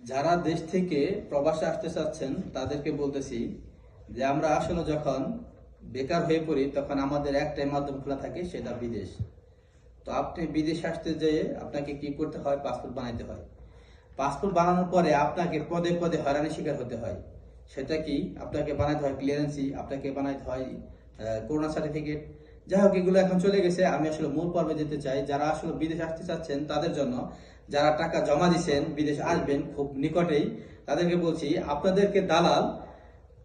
যারা দেশ থেকে প্রবাসে আসতে চাচ্ছেন, তাদেরকে বলতেছি যে আমরা আসলে যখন বেকার হয়ে পড়ি, তখন আমাদের একটাই মাধ্যম খোলা থাকে, সেটা বিদেশ। তো আপনি বিদেশে আসতে যেয়ে আপনাকে কি করতে হয়? পাসপোর্ট বানাইতে হয়। পাসপোর্ট বানানোর পরে আপনাকে পদে পদে হয়রানির শিকার হতে হয়। সেটা কি? আপনাকে বানাইতে হয় ক্লিয়ারেন্সি, আপনাকে বানাইতে হয় করোনা সার্টিফিকেট। যাই হোক, এগুলো এখন চলে গেছে। আমি আসলে মূল পর্বে যেতে চাই। যারা আসলে বিদেশে আসতে চাচ্ছেন, তাদের জন্য যারা টাকা জমা দিচ্ছেন বিদেশে আসবেন খুব নিকটেই, তাদেরকে বলছি, আপনাদেরকে দালাল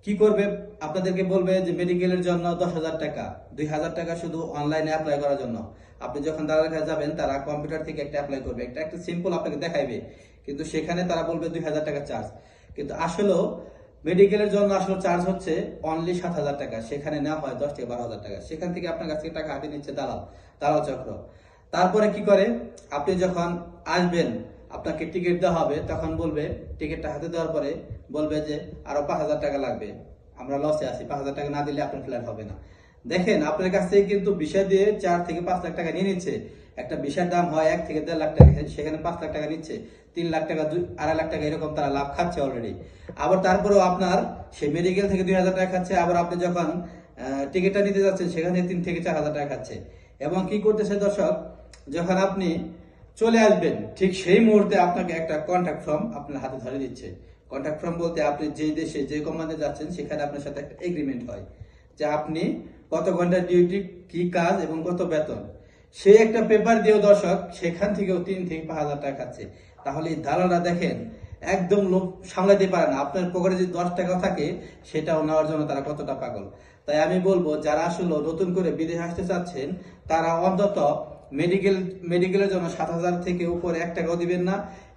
কি করবে? আপনাদেরকে বলবে যে মেডিকেলের জন্য দশ হাজার টাকা, দুই হাজার টাকা শুধু অনলাইনে অ্যাপ্লাই করার জন্য। আপনি যখন দালালের কাছে যাবেন, তারা কম্পিউটার থেকে একটা অ্যাপ্লাই করবে। একটা একটা সিম্পল আপনাকে দেখাইবে, কিন্তু সেখানে তারা বলবে দুই হাজার টাকা চার্জ কিন্তু আসলেও মেডিকেলের জন্য আসলে চার্জ হচ্ছে অনলি সাত হাজার টাকা, সেখানে নেওয়া হয় দশ থেকে বারো হাজার টাকা। সেখান থেকে আপনার কাছ থেকে টাকা হাতে নিচ্ছে দালাল দালাল চক্র। তারপরে কি করে? আপনি যখন আসবেন, আপনাকে টিকিট দেওয়া হবে, তখন বলবে টিকিটটা হাতে দেওয়ার পরে বলবে যে, আরও পাঁচ হাজার টাকা লাগবে। আমরা লসে আছি, পাঁচ হাজার টাকা না দিলে আপনার ফ্ল্যাট হবে না। দেখেন, আপনার কাছ থেকে কিন্তু বিষয় দিয়ে চার থেকে পাঁচ লাখ টাকা নিয়ে নিচ্ছে। একটা বিষয়ের দাম হয় এক থেকে দেড় লাখ টাকা সেখানে পাঁচ লাখ টাকা নিচ্ছে। তিন লাখ টাকা, দুই আড়াই লাখ টাকা এরকম তারা লাভ খাচ্ছে অলরেডি আবার তারপরেও আপনার সেই মেডিকেল থেকে দুই হাজার টাকা খাচ্ছে, আবার আপনি যখন টিকিটটা নিতে যাচ্ছেন, সেখানে তিন থেকে চার হাজার টাকা খাচ্ছে। এবং কি করতেছে দর্শক? যখন আপনি চলে আসবেন, ঠিক সেই মুহূর্তে আপনাকে একটা কন্ট্যাক্ট ফর্ম আপনার হাতে ধরে দিচ্ছে। কন্ট্যাক্ট ফর্ম বলতে আপনি যে দেশে, যে কোম্পানিতে যাচ্ছেন, সেখানে আপনার সাথে একটা এগ্রিমেন্ট হয় যে আপনি কত ঘণ্টা ডিউটি কি কাজ এবং কত বেতন। সে একটা পেপার দিয়েও দর্শক, সেখান থেকেও তিন থেকে পাঁচ হাজার টাকা খাচ্ছে। তাহলে এই দালালরা দেখেন, একদম লোক সামলাতে পারে না। আপনার পকেটে যদি দশ টাকা থাকে, সেটাও নেওয়ার জন্য তারা কতটা পাগল। তাই আমি বলব, যারা আসলে নতুন করে বিদেশে আসতে চাচ্ছেন, তারা অন্তত মেডিকেল মেডিকেলের জন্য সাত হাজার থেকে উপরে এক টাকাও দিবেন না,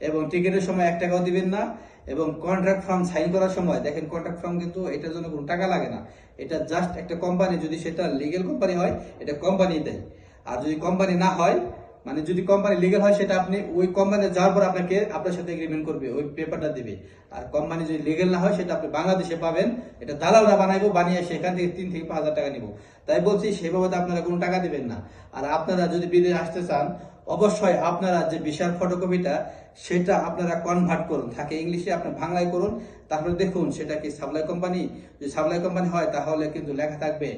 এবং টিকিটের সময় এক টাকাও দিবেন না, এবং কন্ট্রাক্ট ফর্ম সাইন করার সময়, দেখেন কন্ট্রাক্ট ফর্ম কিন্তু এটার জন্য কোনো টাকা লাগে না। এটা জাস্ট একটা কোম্পানি যদি সেটা লিগেল কোম্পানি হয়, এটা কোম্পানি দেয়। আর যদি কোম্পানি না হয় মানে যদি কোম্পানি লিগেল হয়, সেটা আপনি ওই কোম্পানি যাওয়ার পর আপনাকে আপনার সাথে এগ্রিমেন্ট করবে, ওই পেপারটা দিবে। আর কোম্পানি যদি লিগেল না হয়, সেটা আপনি বাংলাদেশে পাবেন। এটা দালালরা বানাইবো, বানিয়ে সেখান থেকে তিন থেকে পাঁচ হাজার টাকা নিব। তাই বলছি, সেভাবে আপনারা কোনো টাকা দেবেন না। আর আপনারা যদি বিদেশে আসতে চান অবশ্যই আপনারা যে বিশাল ফটোকপিটা সেটা আপনারা কনভার্ট করুন। থাকে ইংলিশে, আপনি বাংলায় করুন, তারপরে দেখুন সেটা কি সাপ্লাই কোম্পানি যদি সাপ্লাই কোম্পানি হয়, তাহলে কিন্তু লেখা থাকবে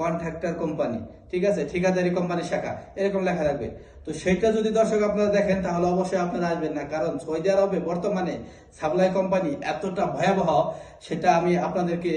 কন্ট্রাক্টর কোম্পানি ঠিক আছে? ঠিকাদারি কোম্পানি শাখা। এরকম লেখা থাকবে। তো সেটা যদি দর্শক আপনারা দেখেন, তাহলে অবশ্যই আপনারা আসবেন না। কারণ সৌদি আরবে বর্তমানে সাপ্লাই কোম্পানি এতটা ভয়াবহ, সেটা আমি আপনাদেরকে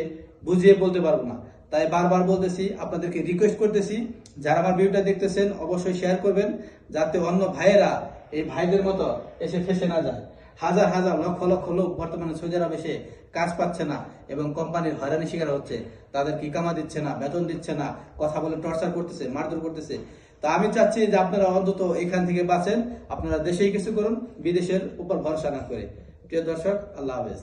বুঝিয়ে বলতে পারব না। তাই বারবার বলতেছি, আপনাদেরকে রিকোয়েস্ট করতেছি, যারা আমার ভিডিওটা দেখতেছেন, অবশ্যই শেয়ার করবেন, যাতে অন্য ভাইয়েরা এই ভাইদের মতো এসে ফেসে না যায়। হাজার হাজার লক্ষ লক্ষ লোক বর্তমানে সৌদি আরবে এসে কাজ পাচ্ছে না এবং কোম্পানির হয়রানি শিকার হচ্ছে। তাদের কি কামা দিচ্ছে না, বেতন দিচ্ছে না, কথা বলে টর্চার করতেছে, মারধর করতেছে। তা আমি চাচ্ছি যে আপনারা অন্তত এখান থেকে বাঁচেন, আপনারা দেশেই কিছু করুন, বিদেশের উপর ভরসা না করে। প্রিয় দর্শক, আল্লাহ হাফেজ।